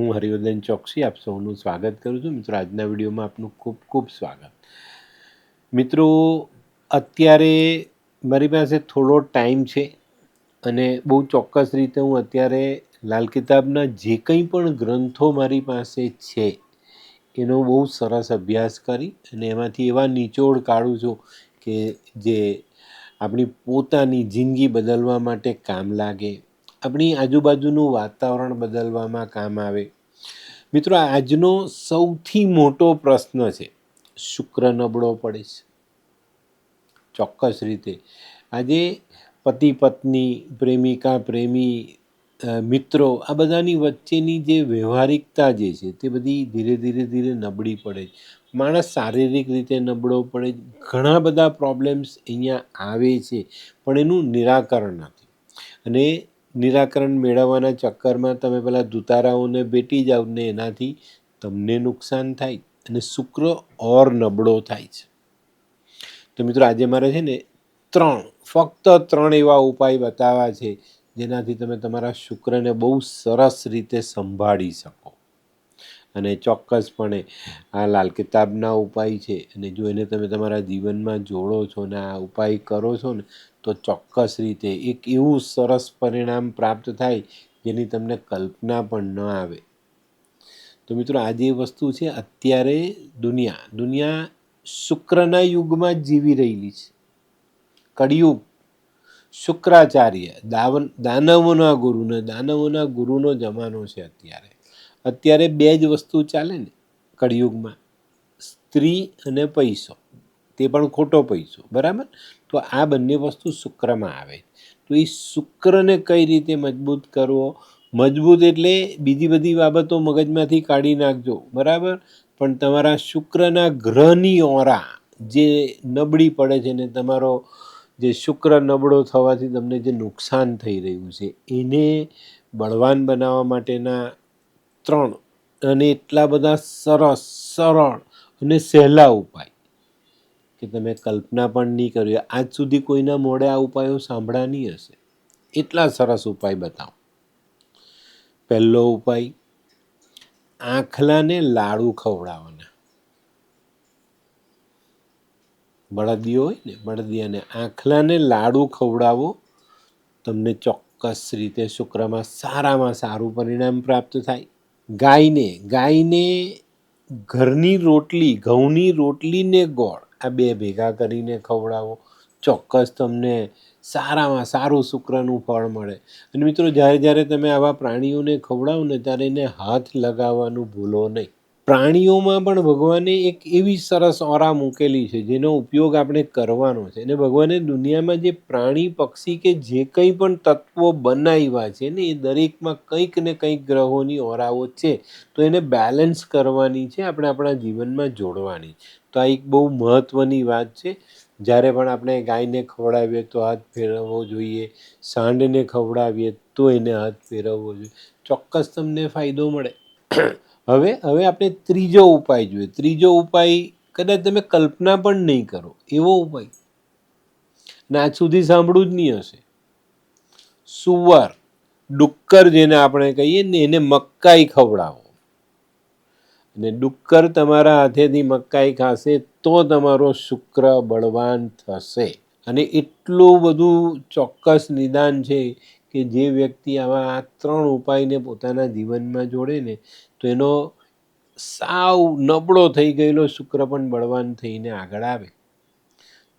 હું હરિવર્ધન ચોકસી, આપ સૌનું સ્વાગત કરું છું. મિત્રો, આજના વિડીયોમાં આપનું ખૂબ ખૂબ સ્વાગત. મિત્રો, અત્યારે મારી પાસે થોડો ટાઈમ છે અને બહુ ચોક્કસ રીતે હું અત્યારે લાલ કિતાબના જે કંઈ પણ ગ્રંથો મારી પાસે છે, એનો બહુ સરસ અભ્યાસ કરી અને એમાંથી એવા નિચોડ કાઢું છું કે જે આપણી પોતાની જિંદગી બદલવા માટે કામ લાગે આપણી આજુબાજુનું વાતાવરણ બદલવામાં કામ આવે. મિત્રો આજનો સૌથી મોટો પ્રશ્ન છે, શુક્ર નબળો પડે છે. ચોક્કસ રીતે. આજે પતિ, પત્ની, પ્રેમિકા, પ્રેમી મિત્રો, આ બધાની વચ્ચેની જે વ્યવહારિકતા જે છે, તે બધી ધીરે ધીરે ધીરે નબળી પડે છે. માણસ શારીરિક રીતે નબળો પડે ઘણા બધા પ્રોબ્લેમ્સ અહીંયા આવે છે, પણ એનું નિરાકરણ નથી. અને નિરાકરણ મેળવવાના ચક્કરમાં તમે પેલા દુતારાઓને ભેટી જાઓ ને એનાથી તમને નુકસાન થાય અને શુક્ર ઓર નબળો થાય છે. તો મિત્રો આજે મારે છે ને ત્રણ, ફક્ત ત્રણ એવા ઉપાય બતાવ્યા છે જેનાથી તમે તમારા શુક્રને બહુ સરસ રીતે સંભાળી શકો. અને ચોક્કસપણે આ લાલ કિતાબના ઉપાય છે. અને જો એને તમે તમારા જીવનમાં જોડો છો ને આ ઉપાય કરો છો ને, તો ચોક્કસ રીતે એક એવું સરસ પરિણામ પ્રાપ્ત થાય જેની તમને કલ્પના પણ ન આવે. તો મિત્રો, આ જે વસ્તુ છે, અત્યારે દુનિયા દુનિયા શુક્રના યુગમાં જીવી રહેલી છે. કળિયુગ, શુક્રાચાર્ય, દાવન, દાનવોના ગુરુને, દાનવોના ગુરુનો જમાનો છે અત્યારે. અત્યારે બે જ વસ્તુ ચાલે ને કળિયુગમાં. સ્ત્રી અને પૈસો. તે પણ ખોટો પૈસો. બરાબર? તો આ બંને વસ્તુ શુક્રમાં આવે. તો એ શુક્રને કઈ રીતે મજબૂત કરવો? મજબૂત એટલે બીજી બધી બાબતો મગજમાંથી કાઢી નાખજો. બરાબર? પણ તમારા શુક્રના ગ્રહની ઓરા જે નબળી પડે છે ને તમારો જે શુક્ર નબળો થવાથી તમને જે નુકસાન થઈ રહ્યું છે, એને બળવાન બનાવવા માટેના ત્રણ અને એટલા બધા સરસ, સરળ અને સહેલા ઉપાય કે તમે કલ્પના પણ નહીં કરી આજ સુધી કોઈના મોડે આ ઉપાયો સાંભળ્યા નહીં હશે. એટલા સરસ ઉપાય બતાવો. પહેલો ઉપાય, આંખલાને લાડુ ખવડાવવાના. બળદિયો હોય ને, બળદિયાને આંખલાને લાડુ ખવડાવો, તમને ચોક્કસ રીતે શુક્રમાં સારામાં સારું પરિણામ પ્રાપ્ત થાય. ગાયને ગાયને ઘરની રોટલી, ઘઉંની રોટલી ને ગોળ, આ બે ભેગા કરીને ખવડાવો. ચોક્કસ તમને સારામાં સારું શુક્રનું ફળ મળે. અને મિત્રો, જ્યારે જ્યારે તમે આવા પ્રાણીઓને ખવડાવો ને ત્યારે એને હાથ લગાવવાનું ભૂલો નહીં. પ્રાણીઓમાં પણ ભગવાને એક એવી સરસ ઓરા મૂકેલી છે, જેનો ઉપયોગ આપણે કરવાનો છે. અને ભગવાને દુનિયામાં જે પ્રાણી, પક્ષી કે જે કંઈ પણ તત્વો બનાવ્યા છે ને, એ દરેકમાં કંઈક ને કંઈક ગ્રહોની ઓરાઓ છે. તો એને બેલેન્સ કરવાની છે, આપણે આપણા જીવનમાં જોડવાની તો આ એક બહુ મહત્ત્વની વાત છે. જ્યારે પણ આપણે ગાયને ખવડાવીએ તો હાથ ફેરવવો જોઈએ, સાંડને ખવડાવીએ તો એને હાથ ફેરવવો જોઈએ. ચોક્કસ તમને ફાયદો મળે. હવે હવે આપણે ત્રીજો ઉપાય જોઈએ. ત્રીજો ઉપાય કદાચ તમે કલ્પના પણ નહીં કરો, એવો ઉપાય. ને આજ સુધી સાંભળ્યું જ નહીં હશે. સુવર, ડુક્કર જેને આપણે કહીએ ને, એને મકાઈ ખવડાવો. અને ડુક્કર તમારા હાથેથી મકાઈ ખાશે તો તમારો શુક્ર બળવાન થશે. અને એટલું બધું ચોક્કસ નિદાન છે કે જે વ્યક્તિ આવા આ ત્રણ ઉપાયને પોતાના જીવનમાં જોડે ને, તો એનો સાવ નબળો થઈ ગયેલો શુક્ર પણ બળવાન થઈને આગળ આવે.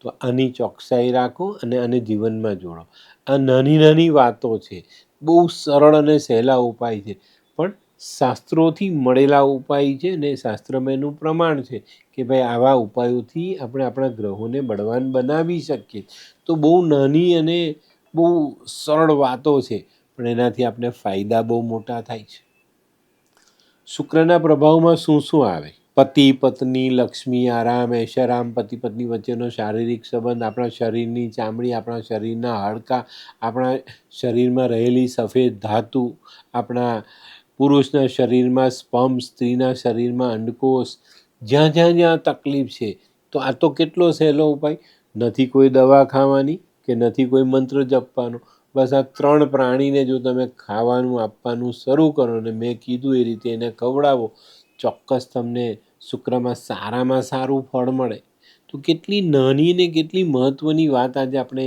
તો આની ચોકસાઈ રાખો અને આને જીવનમાં જોડો. આ નાની નાની વાતો છે. બહુ સરળ અને સહેલા ઉપાય છે. પણ શાસ્ત્રોથી મળેલા ઉપાય છે ને શાસ્ત્રમાં એનું પ્રમાણ છે કે ભાઈ આવા ઉપાયોથી આપણે આપણા ગ્રહોને બળવાન બનાવી શકીએ. તો બહુ નાની અને બહુ સરળ વાતો છે, પણ એનાથી આપણે ફાયદા બહુ મોટા થાય છે. શુક્રના પ્રભાવમાં શું શું આવે? પતિ, પત્ની, લક્ષ્મી, આરામ, એશરામ, પતિ, પત્ની વચ્ચેનો શારીરિક સંબંધ, આપણા શરીરની ચામડી, આપણા શરીરના હાડકાં, આપણા શરીરમાં રહેલી સફેદ ધાતુ, આપણા પુરુષના શરીરમાં સ્પમ સ્ત્રીના શરીરમાં અંડકોષ, જ્યાં જ્યાં જ્યાં તકલીફ છે. તો આ તો કેટલો સહેલો ઉપાય? નથી કોઈ દવા ખાવાની કે નથી કોઈ મંત્ર જપવાનો. બસ આ ત્રણ પ્રાણીને જો તમે ખાવાનું આપવાનું શરૂ કરો ને મેં કીધું એ રીતે એને ખવડાવો, ચોક્કસ તમને શુક્રમાં સારામાં સારું ફળ મળે. તો કેટલી નાની ને કેટલી મહત્ત્વની વાત આજે આપણે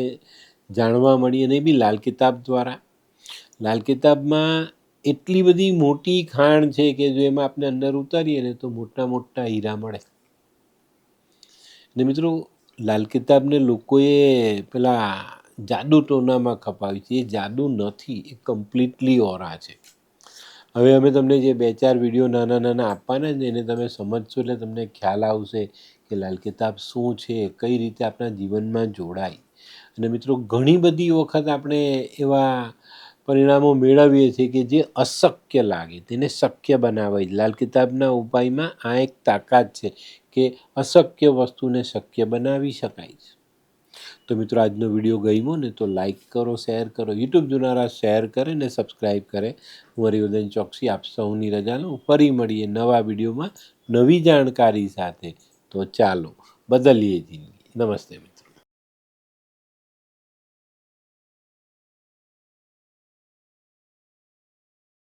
જાણવા મળી અને એ બી લાલ કિતાબ દ્વારા. લાલ કિતાબમાં એટલી બધી મોટી ખાણ છે કે જો એમાં આપણે અંદર ઉતારીએ ને તો મોટા મોટા હીરા મળે. ને મિત્રો લાલ કિતાબને લોકોએ પેલા જાદુ ટોનામાં ખપાવી છે. એ જાદુ નથી, એ કમ્પ્લીટલી ઓરા છે. હવે અમે તમને જે બે ચાર વીડિયો નાના નાના આપવાના છે એને તમે સમજશો એટલે તમને ખ્યાલ આવશે કે લાલ કિતાબ શું છે, કઈ રીતે આપણા જીવનમાં જોડાય. અને મિત્રો, ઘણી બધી વખત આપણે એવા પરિણામો મેળવીએ છીએ કે જે અશક્ય લાગે, તેને શક્ય બનાવે લાલ કિતાબના ઉપાયમાં આ એક તાકાત છે કે અશક્ય વસ્તુને શક્ય બનાવી શકાય છે. તો મિત્રો, આજનો વીડિયો ગમ્યો ને તો લાઈક કરો, શેર કરો, યુટ્યુબ જોનારા શેર કરે ને સબસ્ક્રાઈબ કરે. હું હરિવર્ધન ચોકસી આપ સૌની રજા લઉં ફરી મળીએ નવા વિડીયોમાં નવી જાણકારી સાથે. તો ચાલો, બદલીએ જિંદગી. નમસ્તે મિત્રો.